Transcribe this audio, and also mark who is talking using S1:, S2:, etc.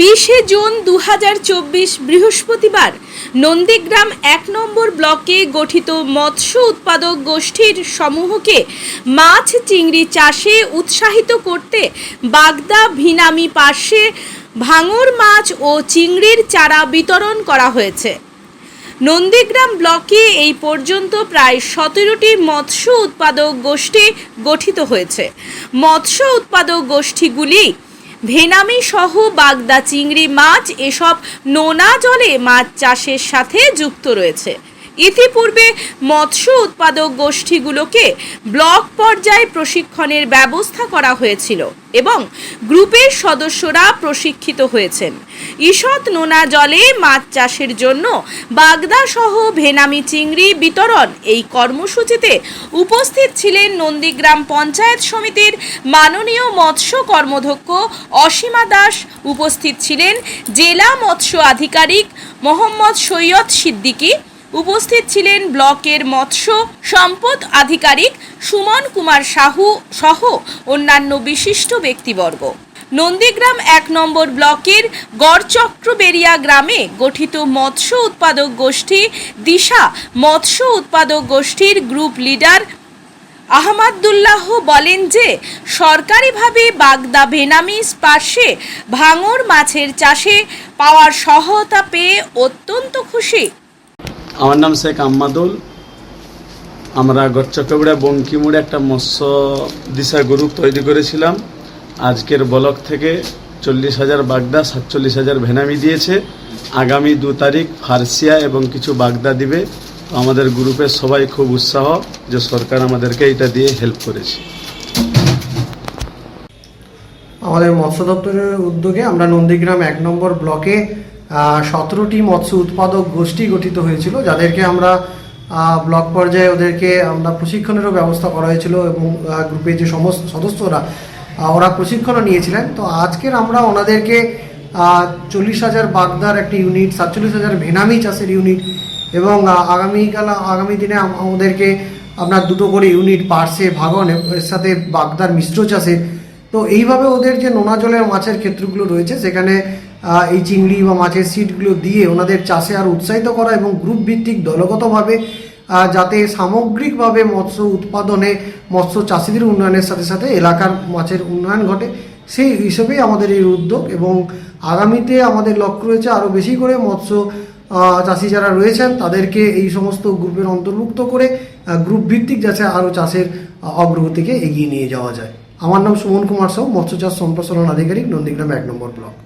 S1: বিশে জুন দু হাজার চব্বিশ বৃহস্পতিবার নন্দীগ্রাম এক নম্বর ব্লকে গঠিত মৎস্য উৎপাদক গোষ্ঠীর সমূহকে মাছ চিংড়ি চাষে উৎসাহিত করতে বাগদা ভিনামি পার্শ্বে ভাঙর মাছ ও চিংড়ির চারা বিতরণ করা হয়েছে। নন্দীগ্রাম ব্লকে এই পর্যন্ত প্রায় সতেরোটি মৎস্য উৎপাদক গোষ্ঠী গঠিত হয়েছে। মৎস্য উৎপাদক গোষ্ঠীগুলি ভেনামি সহ বাগদা চিংড়ি মাছ এসব নোনা জলে মাছ চাষের সাথে যুক্ত রয়েছে। ইতিপূর্বে মৎস্য উৎপাদক গোষ্ঠীগুলোকে ব্লক পর্যায়ে প্রশিক্ষণের ব্যবস্থা করা হয়েছিল এবং গ্রুপের সদস্যরা প্রশিক্ষিত হয়েছেন। ঈষৎ নোনা জলে মাছ চাষের জন্য বাগদা সহ ভেনামি চিংড়ি বিতরণ এই কর্মসূচিতে উপস্থিত ছিলেন নন্দীগ্রাম পঞ্চায়েত সমিতির মাননীয় মৎস্য কর্মধ্যক্ষ অসীমা দাস। উপস্থিত ছিলেন জেলা মৎস্য আধিকারিক মোহাম্মদ সৈয়দ সিদ্দিকী। উপস্থিত ছিলেন ব্লকের মৎস্য, সম্পদ আধিকারিক সুমন কুমার সাহু সহ অন্যান্য বিশিষ্ট ব্যক্তিবর্গ। নন্দীগ্রাম এক নম্বর ব্লকের গড়চক্রবেরিয়া গ্রামে গঠিত মৎস্য উৎপাদক গোষ্ঠী দিশা মৎস্য উৎপাদক গোষ্ঠীর গ্রুপ লিডার আহমাদুল্লাহ বলেন যে, সরকারিভাবে বাগদা বেনামি পার্শ্বে ভাঙর মাছের চাষে পাওয়ার সহায়তা পেয়ে অত্যন্ত খুশি।
S2: আমার নাম শেখ আম্মাদুল আমরা গচ্চকবড়া বঙ্কিমুড়ে একটা মৎস্য দিশা গ্রুপ তৈরি করেছিলাম। আজকের ব্লক থেকে চল্লিশ হাজার বাগদা, সাতচল্লিশ হাজার ভেনামি দিয়েছে। আগামী দু তারিখ ফার্সিয়া এবং কিছু বাগদা দিবে। আমাদের গ্রুপের সবাই খুব উৎসাহ যে সরকার আমাদেরকে এটা দিয়ে হেল্প করেছে।
S3: আমাদের মৎস্য দপ্তরের উদ্যোগে আমরা নন্দীগ্রাম এক নম্বর ব্লকে সতেরোটি মৎস্য উৎপাদক গোষ্ঠী গঠিত হয়েছিল, যাদেরকে আমরা ব্লক পর্যায়ে ওদেরকে আমরা প্রশিক্ষণেরও ব্যবস্থা করা হয়েছিল এবং গ্রুপের যে সমস্ত সদস্যরা ওরা প্রশিক্ষণও নিয়েছিলেন। তো আজকের আমরা ওনাদেরকে চল্লিশ হাজার বাগদার একটি ইউনিট সাতচল্লিশ হাজার ভেনামি চাষের ইউনিট এবং আগামীকাল, আগামী দিনে আম- আমাদেরকে আপনার দুটো করে ইউনিট পার্সে ভাগন এর সাথে বাগদার মিশ্র চাষের তো এইভাবে ওদের যে নোনা জলের মাছের ক্ষেত্রগুলো রয়েছে, সেখানে এই চিংড়ি বা মাছের সিটগুলো দিয়ে ওনাদের চাষে আর উৎসাহিত করা এবং গ্রুপ ভিত্তিক দলগতভাবে যাতে সামগ্রিকভাবে মৎস্য উৎপাদনে, মৎস্য চাষিদের উন্নয়নের সাথে সাথে এলাকার মাছের উন্নয়ন ঘটে। সেই হিসেবেই আমাদের এই উদ্যোগ এবং আগামীতে আমাদের লক্ষ্য রয়েছে আরও বেশি করে মৎস্য চাষি যারা রয়েছেন তাদেরকে এই সমস্ত গ্রুপের অন্তর্ভুক্ত করে গ্রুপ ভিত্তিক যাতে আরও চাষের অগ্রগতিকে এগিয়ে নিয়ে যাওয়া যায়। আমার নাম সুমন কুমার সাউ মৎস্য চাষ সম্প্রসারণ আধিকারিক নন্দীগ্রাম এক নম্বর ব্লক।